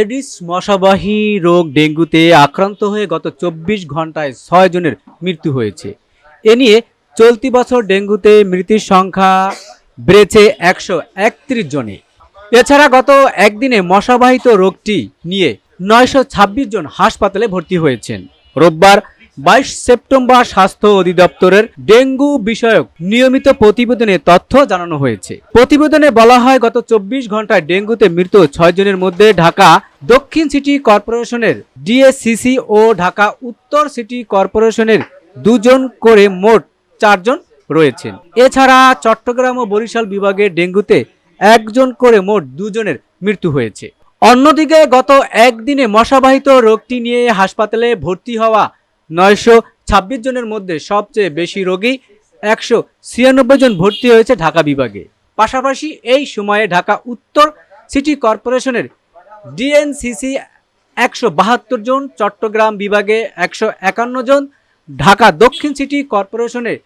Aedes মশাবাহী রোগ ডেঙ্গুতে আক্রান্ত হয়ে গত চব্বিশ ঘন্টায় ছয় জনের মৃত্যু হয়েছে। এ নিয়ে চলতি বছর ডেঙ্গুতে মৃত্যুর সংখ্যা বেড়েছে একশো একত্রিশ জনে। এছাড়া গত একদিনে মশাবাহিত রোগটি নিয়ে নয়শো ছাব্বিশ জন হাসপাতালে ভর্তি হয়েছেন। রোববার বাইশ সেপ্টেম্বর স্বাস্থ্য অধিদপ্তরের ডেঙ্গু বিষয়ক নিয়মিত প্রতিবেদনে তথ্য জানানো হয়েছে। প্রতিবেদনে বলা হয়, গত চব্বিশ ঘন্টায় ডেঙ্গুতে মৃত ছয় জনের মধ্যে ঢাকা দক্ষিণ সিটি কর্পোরেশনের ডিএসসিসি ও ঢাকা উত্তর সিটি কর্পোরেশনের দুজন করে মোট চারজন রয়েছেন। এছাড়া চট্টগ্রাম ও বরিশাল বিভাগে ডেঙ্গুতে একজন করে মোট দুজনের মৃত্যু হয়েছে। অন্যদিকে গত একদিনে মশাবাহিত রোগটি নিয়ে হাসপাতালে ভর্তি হওয়া নয়শো ছাব্বিশ জনের মধ্যে সবচেয়ে বেশি রোগী একশো ছিয়ানব্বই জন ভর্তি হয়েছে ঢাকা বিভাগে। পাশাপাশি এই সময়ে ঢাকা উত্তর সিটি কর্পোরেশনের ডিএনসিসি একশো বাহাত্তর জন, চট্টগ্রাম বিভাগে একশো একান্ন জন, ঢাকা দক্ষিণ সিটি কর্পোরেশনের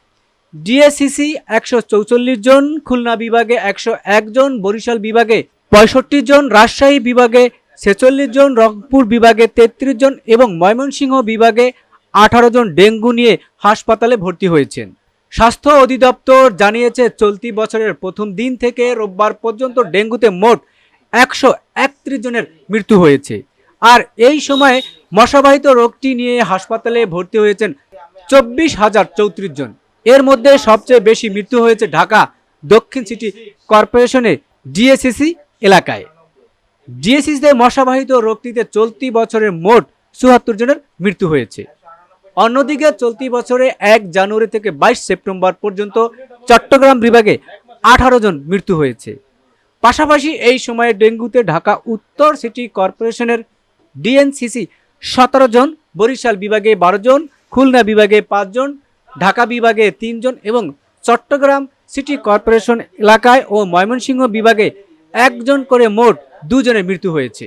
ডিএসসিসি একশো চৌচল্লিশ জন, খুলনা বিভাগে একশো জন, বরিশাল বিভাগে পঁয়ষট্টি জন, রাজশাহী বিভাগে ছেচল্লিশ জন, রংপুর বিভাগে তেত্রিশ জন এবং ময়মনসিংহ বিভাগে আঠারো জন ডেঙ্গু নিয়ে হাসপাতালে ভর্তি হয়েছেন। স্বাস্থ্য অধিদপ্তর জানিয়েছে, চলতি বছরের প্রথম দিন থেকে রোববার পর্যন্ত ডেঙ্গুতে মোট একশো একত্রিশ জনের মৃত্যু হয়েছে। আর এই সময়ে মশাবাহিত রোগটি নিয়ে হাসপাতালে ভর্তি হয়েছেন চব্বিশ হাজার চৌত্রিশ জন। এর মধ্যে সবচেয়ে বেশি মৃত্যু হয়েছে ঢাকা দক্ষিণ সিটি কর্পোরেশনের ডিএসসিসি এলাকায়। ডিএসসিতে মশাবাহিত রোগটিতে চলতি বছরের মোট চুয়াত্তর জনের মৃত্যু হয়েছে। অন্যদিকে চলতি বছরে এক জানুয়ারি থেকে বাইশ সেপ্টেম্বর পর্যন্ত চট্টগ্রাম বিভাগে আঠারো জন মৃত্যু হয়েছে। পাশাপাশি এই সময়ে ডেঙ্গুতে ঢাকা উত্তর সিটি কর্পোরেশনের ডিএনসিসি সতেরো জন, বরিশাল বিভাগে বারো জন, খুলনা বিভাগে পাঁচজন ঢাকা বিভাগে তিনজন এবং চট্টগ্রাম সিটি কর্পোরেশন এলাকায় ও ময়মনসিংহ বিভাগে একজন করে মোট দুজনের মৃত্যু হয়েছে।